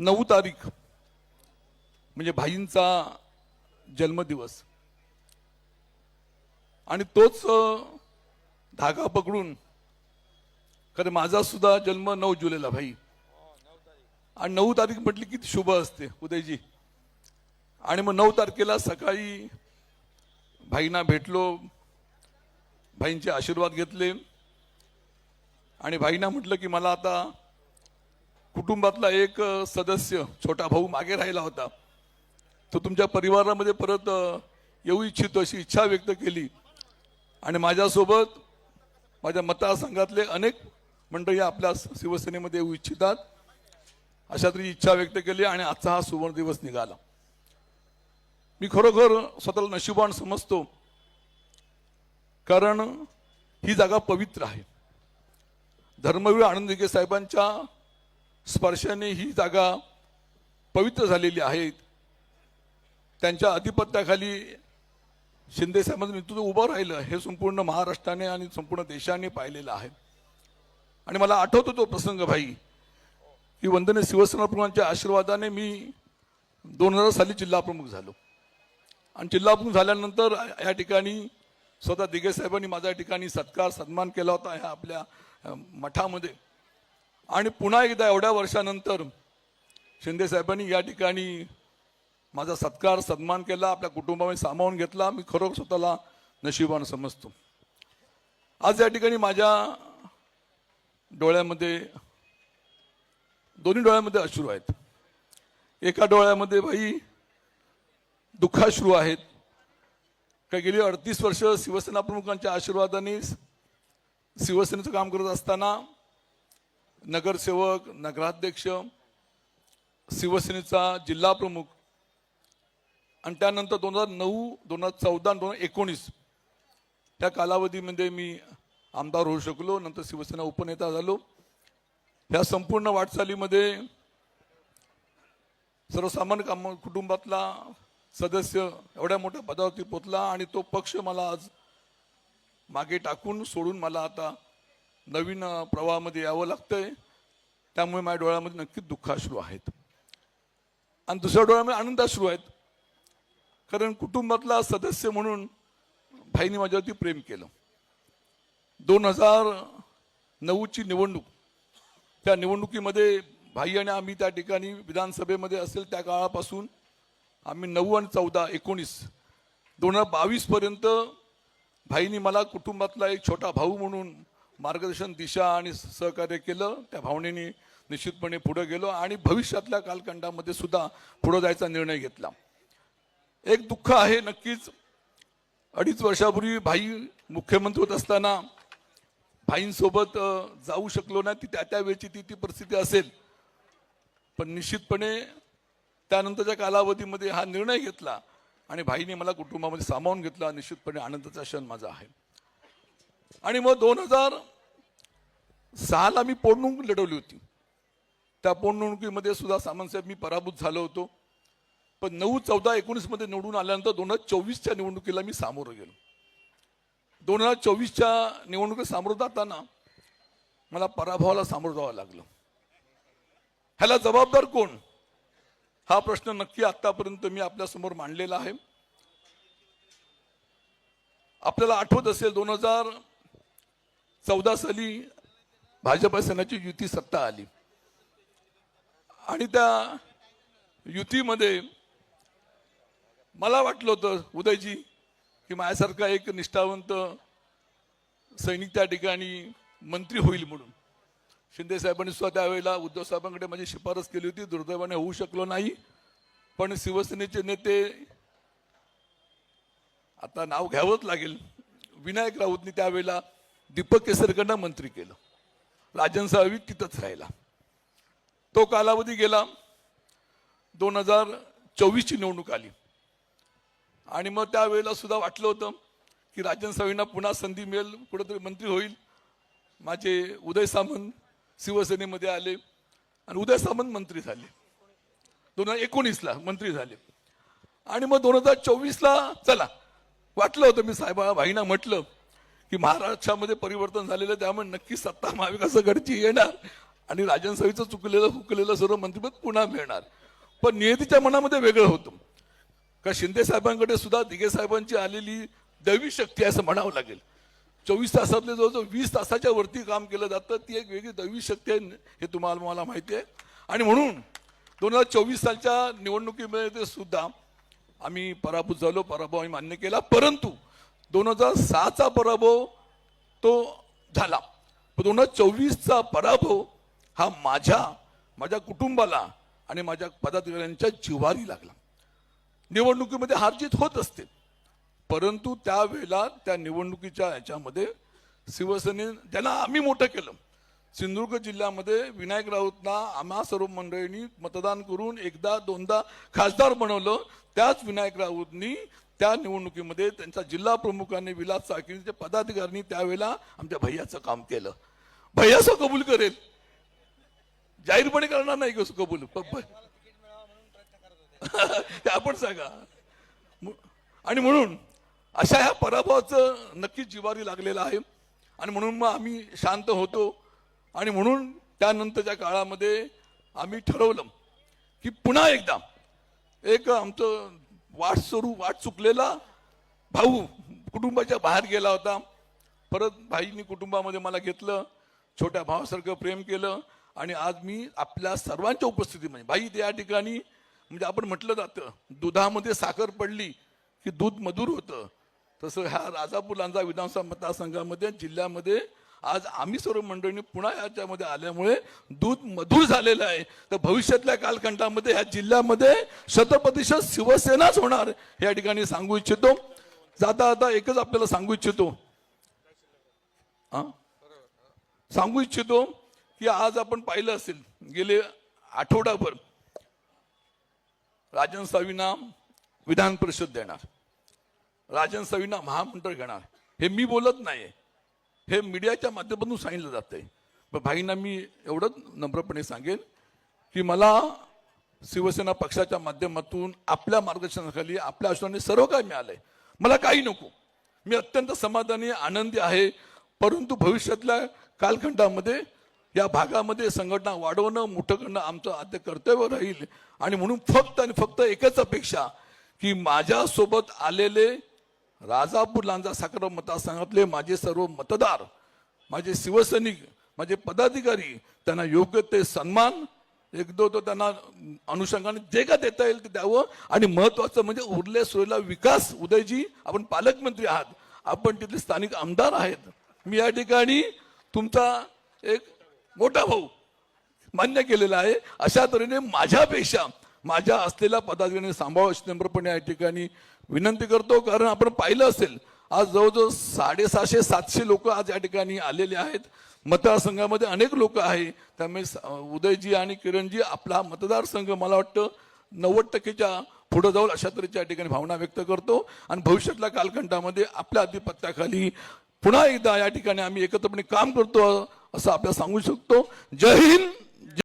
नऊ तारीख म्हणजे भाईंचा जन्मदिवस. आणि तोच धागा पकडून खरं माझा सुद्धा जन्म नऊ जुलैला भाई. आणि नऊ तारीख म्हटली किती शुभ असते उदयजी. आणि मग नऊ तारखेला सकाळी भाईंना भेटलो भाईंचे आशीर्वाद घेतले. आणि भाईंना म्हटलं की मला आता कुटुंबातला एक सदस्य छोटा भाऊ मागे राहिला होता. तो तुमच्या परिवारामध्ये परत येऊ इच्छितो अशी इच्छा व्यक्त केली. आणि माझ्यासोबत माझ्या मतदारसंघातले अनेक मंडळी आपल्या शिवसेनेमध्ये येऊ इच्छितात. अशा तरी इच्छा व्यक्त केली आणि आजचा हा सुवर्ण दिवस निघाला. मी खरोखर स्वतःला नशिबान समजतो. कारण ही जागा पवित्र आहे. धर्मवीर आनंद साहेबांच्या स्पर्शाने ही जागा पवित्र झालेली आहे त्यांच्या अधिपत्याखाली शिंदे साहेबांचं नेतृत्व उभं राहिलं हे संपूर्ण महाराष्ट्राने आणि संपूर्ण देशाने पाहिलेलं आहे. आणि मला आठवतो तो प्रसंग भाई. की वंदने शिवसेना आशीर्वादाने मी दोन हजार साली जिल्हा प्रमुख झालो. आणि जिल्हा प्रमुख झाल्यानंतर या ठिकाणी स्वतः दिघे साहेबांनी माझ्या ठिकाणी सत्कार सन्मान केला होता ह्या आपल्या मठामध्ये. आणि पुन्हा एकदा एवढ्या वर्षानंतर शिंदे साहेबांनी या ठिकाणी माझा सत्कार सन्मान केला आपल्या कुटुंबामध्ये सामावून घेतला. मी खरोखर स्वतःला नशिबान समजतो. आज या ठिकाणी माझ्या डोळ्यामध्ये दोन्ही डोळ्यामध्ये अश्रू आहेत. एका डोळ्यामध्ये भाई दुःखाश्रू आहेत. का गेली अडतीस वर्ष शिवसेना प्रमुखांच्या आशीर्वादाने शिवसेनेचं काम करत असताना नगरसेवक नगराध्यक्ष शिवसेनेचा जिल्हा प्रमुख आणि त्यानंतर दोन हजार नऊ दोन हजार चौदा दोन हजार एकोणीस त्या कालावधीमध्ये मी आमदार होऊ शकलो नंतर शिवसेना उपनेता झालो. ह्या संपूर्ण वाटचालीमध्ये सर्वसामान्य काम कुटुंबातला सदस्य एवढ्या मोठ्या पदावरती पोचला आणि तो पक्ष मला आज मागे टाकून सोडून मला आता नवीन प्रवाहामध्ये यावं लागतंय. त्यामुळे माझ्या डोळ्यामध्ये नक्कीच दुःखाश्रू आहेत. आणि दुसऱ्या डोळ्यामध्ये आनंदाश्रू आहेत. कारण कुटुंबातला सदस्य म्हणून भाईने माझ्यावरती प्रेम केलं. दोन हजार नऊची निवडणूक. त्या निवडणुकीमध्ये भाई आणि आम्ही त्या ठिकाणी विधानसभेमध्ये असेल त्या काळापासून आम्ही नऊ आणि चौदा एकोणीस दोन हजार बावीसपर्यंत भाईनी मला कुटुंबातला एक छोटा भाऊ म्हणून मार्गदर्शन दिशा आणि सहकार्य केलं. त्या भावनेने निश्चितपणे पुढे गेलो आणि भविष्यातल्या कालखंडामध्ये सुद्धा पुढे जायचा निर्णय घेतला. एक दुःख आहे नक्कीच. अडीच वर्षापूर्वी भाई मुख्यमंत्री होत असताना भाईंसोबत जाऊ शकलो नाही. ती त्या त्या वेळची ती ती परिस्थिती असेल. पण निश्चितपणे त्यानंतरच्या कालावधीमध्ये हा निर्णय घेतला आणि भाईने मला कुटुंबामध्ये सामावून घेतला. निश्चितपणे आनंदाचा क्षण माझा आहे. आणि मग दोन हजार सहाला मी पोटनिवडणूक लढवली होती. त्या पोटनिवडणुकीमध्ये सुद्धा सामंतसाहेब मी पराभूत झालो होतो. पण नऊ चौदा एकोणीसमध्ये निवडून आल्यानंतर दोन हजार चोवीसच्या निवडणुकीला मी सामोरं गेलो. दोन हजार चोवीसच्या निवडणुकीत सामोरं जाताना मला पराभवाला सामोरं जावं लागलं. ह्याला जबाबदार कोण? हा प्रश्न नक्की आतापर्यंत मी आपल्यासमोर मांडलेला आहे. आपल्याला आठवत असेल दोन हजार चौदा साली भाजप सेनाची युती सत्ता आली. आणि त्या युतीमध्ये मला वाटलं होतं उदयजी की माझ्यासारखा एक निष्ठावंत सैनिक त्या ठिकाणी मंत्री होईल म्हणून. शिंदे साहेबांनी सुद्धा त्यावेळेला उद्धव साहेबांकडे माझी शिफारस केली होती दुर्दैवाने होऊ शकलो नाही. पण शिवसेनेचे नेते आता नाव घ्यावंच लागेल विनायक राऊतनी त्यावेळेला दीपक केसरकरांना मंत्री केलं. राजन साळवी तिथंच राहिला. तो कालावधी गेला. दोन हजार चोवीसची निवडणूक आली. आणि मग त्यावेळेला सुद्धा वाटलं होतं की राजन साळवींना पुन्हा संधी मिळेल कुठंतरी मंत्री होईल. माझे उदय सामंत शिवसेनेमध्ये आले आणि उदय सामंत मंत्री झाले. दोन हजार एकोणीसला मंत्री झाले. आणि मग दोन हजार चोवीसला चला वाटलं होतं मी साहेबा भाईना म्हटलं की महाराष्ट्रामध्ये परिवर्तन झालेलं त्यामुळे नक्की सत्ता महाविकास आघाडीची येणार आणि राजन चुकलेलं हुकलेलं सर्व मंत्रिपद पुन्हा मिळणार. पण नियतीच्या मनामध्ये वेगळं होतं. का शिंदे साहेबांकडे सुद्धा दिघे साहेबांची आलेली दैवी शक्ती आहे असं म्हणावं लागेल. चोवीस तासातले जवळजवळ वीस तासाच्या वरती काम केलं जातं ती एक वेगळी दैवी शक्ती आहे हे तुम्हाला मला माहिती आहे. आणि म्हणून दोन हजार चोवीस सालच्या निवडणुकीमध्ये सुद्धा आम्ही पराभूत झालो पराभव आम्ही मान्य केला परंतु दोन हजार सहाचा पराभव तो झाला. पण दोन हजार चोवीसचा पराभव हा माझ्या माझ्या कुटुंबाला आणि माझ्या पदाधिकाऱ्यांच्या जिव्हारी लागला. निवडणुकीमध्ये हारजीत होत असते. परंतु त्यावेळेला त्या निवडणुकीच्या याच्यामध्ये शिवसेने ज्यांना आम्ही मोठं केलं सिंधुदुर्ग जिल्ह्यामध्ये विनायक राऊतना आम्हा सर्व मंडळींनी मतदान करून एकदा दोनदा खासदार बनवलं. त्याच विनायक राऊतनी त्या निवडणुकीमध्ये त्यांच्या जिल्हा प्रमुखांनी विलास चाकीचे पदाधिकाऱ्यांनी त्यावेळेला आमच्या भैयाचं काम केलं. भैयाचं कबूल करेल. जाहीरपणे करणार नाही कसं कबूल. प- प- ते आपण सांगा. मु- आणि म्हणून अशा ह्या पराभवाचं नक्कीच जिवारी लागलेलं आहे. आणि म्हणून मग आम्ही शांत होतो. आणि म्हणून त्यानंतरच्या काळामध्ये आम्ही ठरवलं की पुन्हा एकदा एक आमचं वाट सुरू वाट चुकलेला भाऊ कुटुंबाच्या बाहेर गेला होता. परत भाईनी कुटुंबामध्ये मला घेतलं छोट्या भावासारखं प्रेम केलं आणि आज मी आपल्या सर्वांच्या उपस्थितीमध्ये भाई त्या ठिकाणी म्हणजे आपण म्हटलं जातं दुधामध्ये साखर पडली की दूध मधुर होतं. तसं ह्या राजापूर लांजा विधानसभा मतदारसंघामध्ये जिल्ह्यामध्ये आज आम्ही सर्व मंडळींनी पुन्हा याच्यामध्ये आल्यामुळे दूध मधुर झालेलं आहे. तर भविष्यातल्या कालखंडामध्ये ह्या जिल्ह्यामध्ये शतप्रतिशत शिवसेनाच होणार या ठिकाणी सांगू इच्छितो. जाता आता एकच आपल्याला सांगू इच्छितो. हा? सांगू इच्छितो की आज आपण पाहिलं असेल गेले आठवडाभर राजन सावींना विधान परिषद देणार. राजन सावींना महामंडळ घेणार. हे मी बोलत नाही हे मीडियाच्या माध्यमातून सांगितलं जातंय. पण भाईंना मी एवढंच नम्रपणे सांगेन की मला शिवसेना पक्षाच्या माध्यमातून आपल्या मार्गदर्शनाखाली आपल्या आश्वाने सर्व काय मिळालंय. मला काही नको. मी अत्यंत समाधानी आनंदी आहे. परंतु भविष्यातल्या कालखंडामध्ये या भागामध्ये संघटना वाढवणं मोठं करणं आमचं आद्य कर्तव्य राहील. आणि म्हणून फक्त आणि फक्त एकच अपेक्षा की माझ्यासोबत आलेले राजापूर लांजा साखर मतदारसंघातले माझे सर्व मतदार माझे शिवसैनिक माझे पदाधिकारी त्यांना योग्य ते सन्मान एक दो तो त्यांना अनुषंगाने जे का देता येईल ते द्यावं. आणि महत्वाचं म्हणजे उरल्या सुरलेला विकास. उदयजी आपण पालकमंत्री आहात. आपण तिथले स्थानिक आमदार आहेत. मी या ठिकाणी तुमचा एक मोठा भाऊ मान्य केलेला आहे. अशा तऱ्हेने माझ्यापेक्षा माझ्या असलेल्या पदाधिकाऱ्यांनी सांभाळ नम्रपणे या ठिकाणी विनंती करतो. कारण आपण पाहिलं असेल आज जवळजवळ साडेसहाशे सातशे लोक आज या ठिकाणी आलेले आहेत. मतदारसंघामध्ये अनेक लोक आहे. त्यामुळे स- उदयजी आणि किरणजी आपला मतदारसंघ मला वाटतं नव्वद टक्केच्या पुढे जाऊन अशा तऱ्हेच्या या ठिकाणी भावना व्यक्त करतो. आणि भविष्यातल्या कालखंडामध्ये आपल्या आधिपत्याखाली पुन्हा एकदा या ठिकाणी आम्ही एकत्रपणे काम करतो असं आपल्याला सांगू शकतो. जय हिंद!